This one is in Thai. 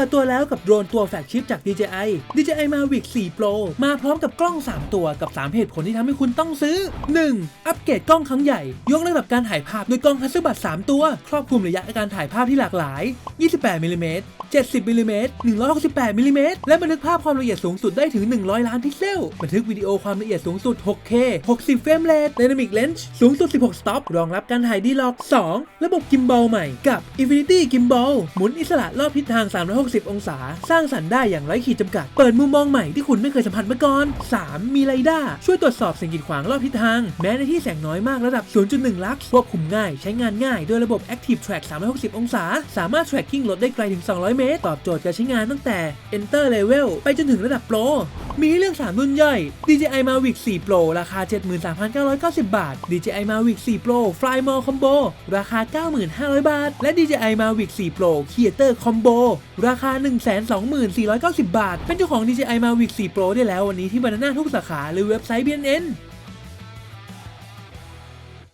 ปิดตัวแล้วกับโดรนตัวแฟกชิพจาก DJI DJI Mavic 4 Pro มาพร้อมกับกล้อง 3 ตัวกับ 3 เหตุผลที่ทำให้คุณต้องซื้อ 1. อัปเกรดกล้องครั้งใหญ่ ยกระดับการถ่ายภาพด้วยกล้องฮัสบัต3ตัว ครอบคลุมระยะการถ่ายภาพที่หลากหลาย 28มิลลิเมตร70มิลลิเมตร168มิลลิเมตรและบันทึกภาพความละเอียดสูงสุดได้ถึง 100 ล้านพิกเซล บันทึกวิดีโอความละเอียดสูงสุด 6K 60 เฟรมเรท Dynamic Lens สูงสุด 16 สต็อป รองรับการถ่ายดีล็อก 2 ระบบกิมบอลใหม่กับ Infinity Gimbal หมุนอิสระรอบทิศทาง 360องศา สร้างสรรค์ได้อย่างไร้ขีดจำกัด เปิดมุมมองใหม่ที่คุณไม่เคยสัมผัสมาก่อน 3 มีไรด้าช่วยตรวจสอบสิ่งกีดขวางรอบทิศทาง แม้ในที่แสงน้อยมากระดับ 0.1 ลักควบคุมง่ายใช้งานง่ายด้วยระบบ Active Track 360 องศา สามารถ tracking รถได้ไกลถึง 200 เมตร ตอบโจทย์การใช้งานตั้งแต่ Enter Level ไปจนถึงระดับ Pro มีให้เลือก 3 รุ่นย่อย DJI Mavic 4 Pro ราคา 73,990 บาท DJI Mavic 4 Pro Fly More Combo ราคา 9,500 บาท และ DJI Mavic 4 Pro Creator Combo ราคา 124,490 บาท เป็นเจ้าของ DJI Mavic 4 Pro ได้แล้ววันนี้ที่บานาน่าทุกสาขาหรือเว็บไซต์ BNN